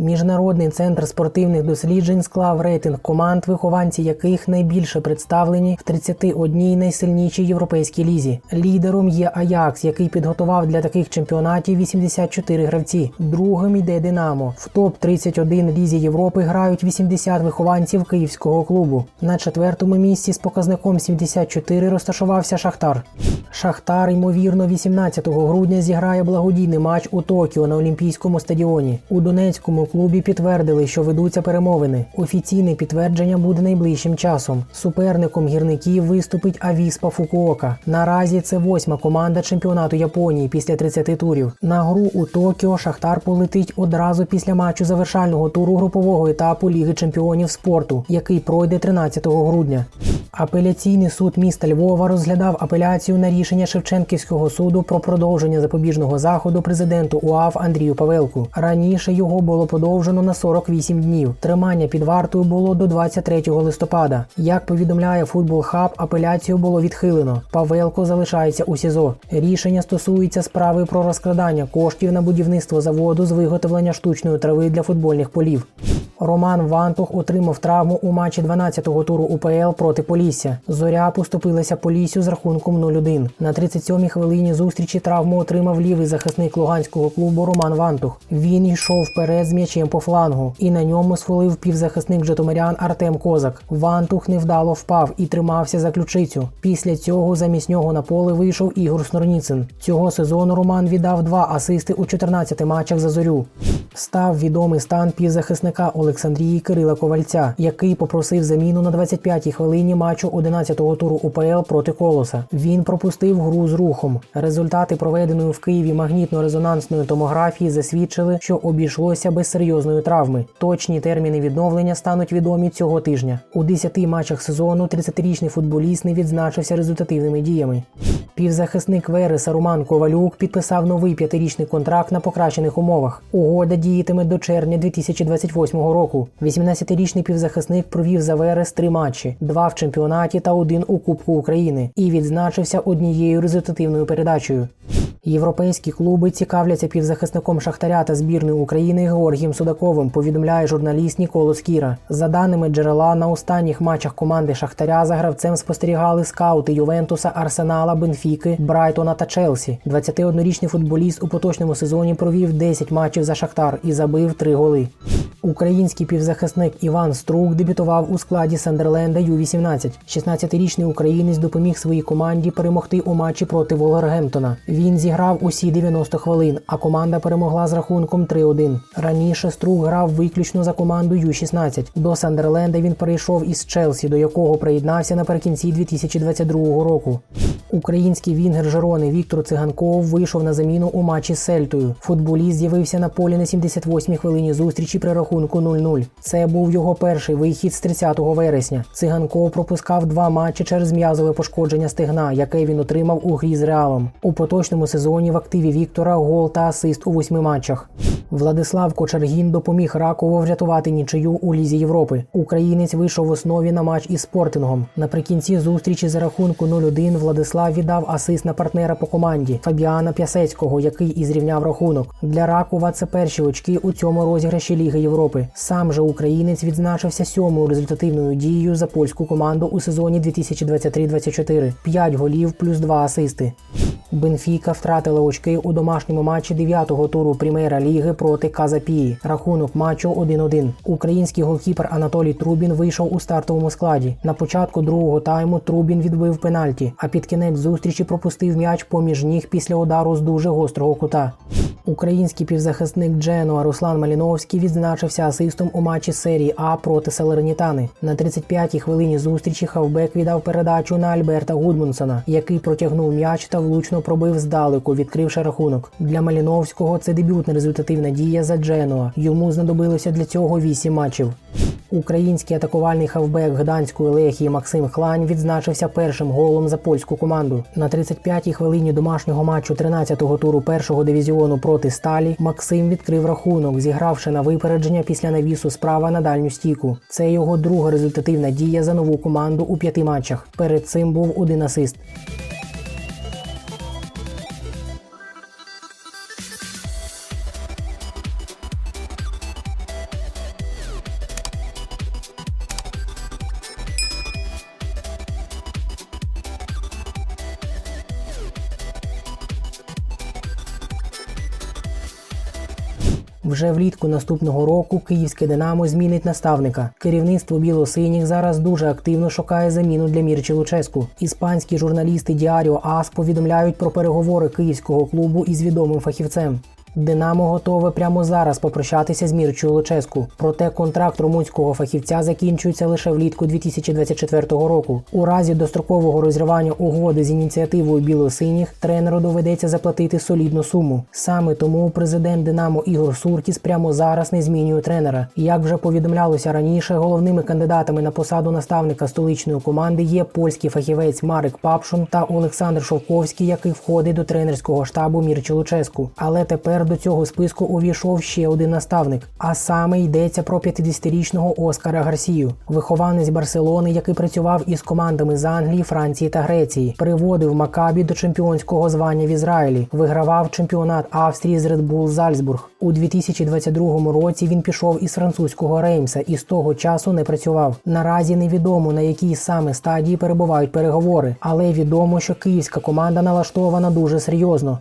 Міжнародний центр спортивних досліджень склав рейтинг команд, вихованці яких найбільше представлені в 31 найсильнішій європейській лізі. Лідером є Аякс, який підготував для таких чемпіонатів 84 гравці. Другим йде Динамо. В топ 31 лізі Європи грають 80 вихованців київського клубу. На четвертому місці з показником 74 розташувався Шахтар. Шахтар, ймовірно, 18 грудня зіграє благодійний матч у Токіо на Олімпійському стадіоні. У Донецькому клубі підтвердили, що ведуться перемовини. Офіційне підтвердження буде найближчим часом. Суперником гірників виступить Авіспа Фукуока. Наразі це восьма команда чемпіонату Японії після 30 турів. На гру у Токіо Шахтар полетить одразу після матчу завершального туру групового етапу Ліги чемпіонів спорту, який пройде 13 грудня. Апеляційний суд міста Львова розглядав апеляцію на рішення Шевченківського суду про продовження запобіжного заходу президенту УАФ Андрію Павелку. Раніше його було подовжено на 48 днів. Тримання під вартою було до 23 листопада. Як повідомляє Футбол Хаб, апеляцію було відхилено. Павелко залишається у СІЗО. Рішення стосується справи про розкрадання коштів на будівництво заводу з виготовлення штучної трави для футбольних полів. Роман Вантух отримав травму у матчі 12-го туру УПЛ проти Полісся. Зоря поступилася Поліссю з рахунком 0-1. На 37-й хвилині зустрічі травму отримав лівий захисник луганського клубу Роман Вантух. Він йшов вперед з м'ячем по флангу, і на ньому сфолив півзахисник Житомирян Артем Козак. Вантух невдало впав і тримався за ключицю. Після цього замість нього на поле вийшов Ігор Снорніцин. Цього сезону Роман віддав два асисти у 14 матчах за зорю. Став відомий стан півзахисника Олександрії Кирила Ковальця, який попросив заміну на 25-й хвилині матчу 11-го туру УПЛ проти Колоса. Він пропустив гру з рухом. Результати проведеної в Києві магнітно-резонансної томографії засвідчили, що обійшлося без серйозної травми. Точні терміни відновлення стануть відомі цього тижня. У 10 матчах сезону 30-річний футболіст не відзначився результативними діями. Півзахисник Вереса Роман Ковалюк підписав новий п'ятирічний контракт на покращених умовах. Угода діятиме до червня 2028 року. 18-річний півзахисник провів за Верес три матчі: два в чемпіонаті та один у Кубку України, і відзначився однією результативною передачею. Європейські клуби цікавляться півзахисником Шахтаря та збірної України Георгієм Судаковим. Повідомляє журналіст Ніколо Скіра. За даними джерела, на останніх матчах команди Шахтаря за гравцем спостерігали скаути Ювентуса, Арсенала, Бенфіки, Брайтона та Челсі. 21-річний футболіст у поточному сезоні провів 10 матчів за Шахтар і забив 3 голи. Український півзахисник Іван Струк дебютував у складі Сандерленда Ю-18. 16-річний українець допоміг своїй команді перемогти у матчі проти Волгергемптона. Він зіграв усі 90 хвилин, а команда перемогла з рахунком 3-1. Раніше Струк грав виключно за команду Ю-16. До Сандерленда він перейшов із Челсі, до якого приєднався наприкінці 2022 року. Український вінгер Жерони Віктор Циганков вийшов на заміну у матчі з Сельтою. Футболіст з'явився на полі на 78-й хвилині зустрічі при рахунку 0-0. Це був його перший вихід з 30 вересня. Циганков пропускав два матчі через м'язове пошкодження стегна, яке він отримав у грі з реалом. У поточному сезоні в активі Віктора гол та асист у восьми матчах. Владислав Кочергін допоміг Раково врятувати нічию у Лізі Європи. Українець вийшов в основі на матч із спортингом. Наприкінці зустрічі за рахунку 0-1 Владислав віддав асист на партнера по команді Фабіана П'ясецького, який і зрівняв рахунок. Для Ракова це перші очки у цьому розіграші Ліги Європи. Сам же українець відзначився сьомою результативною дією за польську команду у сезоні 2023-24. 5 голів плюс 2 асисти. Бенфіка втратила очки у домашньому матчі 9-го туру Прімера Ліги проти Казапії. Рахунок матчу 1-1. Український голкіпер Анатолій Трубін вийшов у стартовому складі. На початку другого тайму Трубін відбив пенальті, а під кінець зустрічі пропустив м'яч поміж ніг після удару з дуже гострого кута. Український півзахисник Дженуа Руслан Маліновський відзначився асистом у матчі серії А проти Салернітани. На 35-й хвилині зустрічі хавбек віддав передачу на Альберта Гудмунсона, який протягнув м'яч та влучно пробив здалеку, відкривши рахунок. Для Маліновського це дебютна результативна дія за Дженуа. Йому знадобилося для цього 8 матчів. Український атакувальний хавбек Гданської лехії Максим Хлань відзначився першим голом за польську команду. На 35-й хвилині домашнього матчу 13-го туру першого дивізіону проти Сталі Максим відкрив рахунок, зігравши на випередження після навісу справа на дальню стійку. Це його друга результативна дія за нову команду у п'яти матчах. Перед цим був один асист. Вже влітку наступного року київське Динамо змінить наставника. Керівництво білосиніх зараз дуже активно шукає заміну для Мірчі Луческу. Іспанські журналісти Діаріо Ас повідомляють про переговори київського клубу із відомим фахівцем. Динамо готове прямо зараз попрощатися з Мірчою Луческу. Проте контракт румунського фахівця закінчується лише влітку 2024 року. У разі дострокового розірвання угоди з ініціативою білосиніх тренеру доведеться заплатити солідну суму. Саме тому президент Динамо Ігор Суркіс прямо зараз не змінює тренера. Як вже повідомлялося раніше, головними кандидатами на посаду наставника столичної команди є польський фахівець Марик Папшун та Олександр Шовковський, який входить до тренерського штабу Мірчі Луческу. Але тепер до цього списку увійшов ще один наставник. А саме йдеться про 50-річного Оскара Гарсію, вихованець Барселони, який працював із командами з Англії, Франції та Греції, приводив Макабі до чемпіонського звання в Ізраїлі, вигравав чемпіонат Австрії з Red Bull Зальцбург. У 2022 році він пішов із французького Реймса і з того часу не працював. Наразі невідомо на якій саме стадії перебувають переговори, але відомо, що київська команда налаштована дуже серйозно.